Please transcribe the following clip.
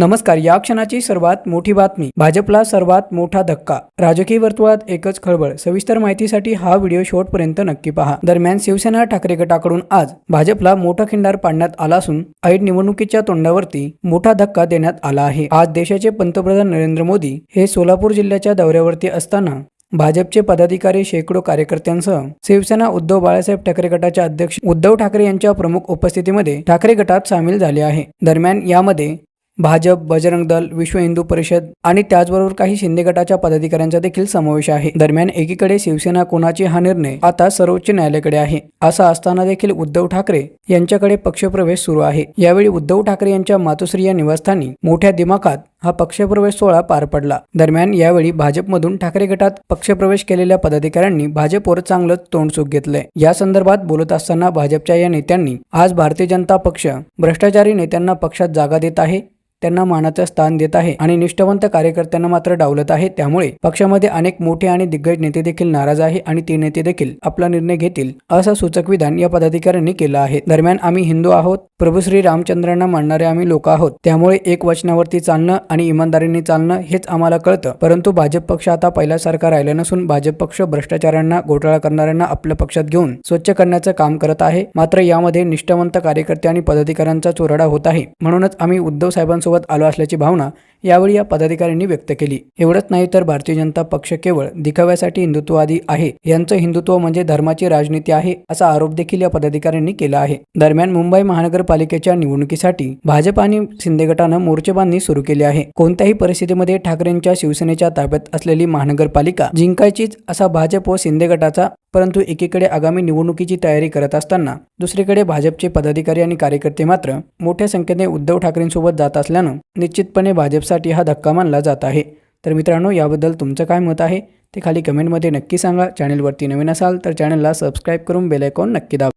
नमस्कार या क्षणाची सर्वात मोठी बातमी भाजपला सर्वात मोठा धक्का. राजकीय वर्तुळात एकच खळबळ. सविस्तर माहितीसाठी हा व्हिडिओ शेवटपर्यंत नक्की पहा. दरम्यान शिवसेना ठाकरे गटाकडून आज भाजपला मोठा खिंडार पाडण्यात आला असून ऐट निवडणुकीच्या तोंडावरती मोठा धक्का देण्यात आला आहे. आज देशाचे पंतप्रधान नरेंद्र मोदी हे सोलापूर जिल्ह्याच्या दौऱ्यावरती असताना भाजपचे पदाधिकारी शेकडो कार्यकर्त्यांसह शिवसेना उद्धव बाळासाहेब ठाकरे गटाच्या अध्यक्ष उद्धव ठाकरे यांच्या प्रमुख उपस्थितीमध्ये ठाकरे गटात सामील झाले आहे. दरम्यान यामध्ये भाजप बजरंग दल विश्व हिंदू परिषद आणि त्याचबरोबर काही शिंदे गटाच्या पदाधिकाऱ्यांचा देखील समावेश आहे. दरम्यान एकीकडे शिवसेना कोणाची हा निर्णय आता सर्वोच्च न्यायालयाकडे आहे. असा असताना देखील उद्धव ठाकरे यांच्याकडे पक्षप्रवेश सुरू आहे. यावेळी उद्धव ठाकरे यांच्या मातोश्री या निवासस्थानी मोठ्या दिमाखात हा पक्षप्रवेश सोहळा पार पडला. दरम्यान यावेळी भाजपमधून ठाकरे गटात पक्षप्रवेश केलेल्या पदाधिकाऱ्यांनी भाजपवर चांगलंच तोंडसुख घेतलंय. या संदर्भात बोलत असताना भाजपच्या या नेत्यांनी आज भारतीय जनता पक्ष भ्रष्टाचारी नेत्यांना पक्षात जागा देत आहे. त्यांना मानाचं स्थान देत आहे आणि निष्ठावंत कार्यकर्त्यांना मात्र डावलत आहे. त्यामुळे पक्षामध्ये अनेक मोठे आणि दिग्गज नेते देखील नाराज आहे आणि ते नेते देखील आपला निर्णय घेतील असं सूचक विधान या पदाधिकाऱ्यांनी केलं आहे. दरम्यान आम्ही हिंदू आहोत प्रभू श्री रामचंद्रांना मानणारे आम्ही लोक आहोत. त्यामुळे एक वचनावरती चालणं आणि इमानदारीने चालणं हेच आम्हाला कळतं. परंतु भाजप पक्ष आता पहिल्यासारखा राहिला नसून भाजप पक्ष भ्रष्टाचारांना घोटाळा करणाऱ्यांना आपल्या पक्षात घेऊन स्वच्छ करण्याचं काम करत आहे. मात्र यामध्ये निष्ठावंत कार्यकर्ते आणि पदाधिकाऱ्यांचा चोरडा होत आहे. म्हणूनच आम्ही उद्धव साहेबांसोबत आलो असल्याची भावना यावेळी या पदाधिकाऱ्यांनी व्यक्त केली. एवढंच नाही तर भारतीय जनता पक्ष केवळ दिखाव्यासाठी हिंदुत्ववादी आहे. यांचं हिंदुत्व म्हणजे धर्माची राजनीती आहे असा आरोप देखील या पदाधिकाऱ्यांनी केला आहे. दरम्यान मुंबई महानगरपालिकेच्या निवडणुकीसाठी भाजप आणि शिंदे गटानं मोर्चेबांधणी सुरू केली आहे. कोणत्याही परिस्थितीमध्ये ठाकरेंच्या शिवसेनेच्या ताब्यात असलेली महानगरपालिका जिंकायचीच असा भाजप व शिंदे गटाचा परंतु एकीकडे आगामी निवडणुकीची तयारी करत असताना दुसरीकडे भाजपचे पदाधिकारी आणि कार्यकर्ते मात्र मोठ्या संख्येने उद्धव ठाकरेंसोबत जात असल्यानं निश्चितपणे भाजपसाठी हा धक्का मानला जात आहे. तर मित्रांनो याबद्दल तुमचं काय मत आहे? ते खाली कमेंटमध्ये नक्की सांगा. चॅनलवरती नवीन असाल तर चॅनलला सबस्क्राईब करून बेलायकॉन नक्की दाबा.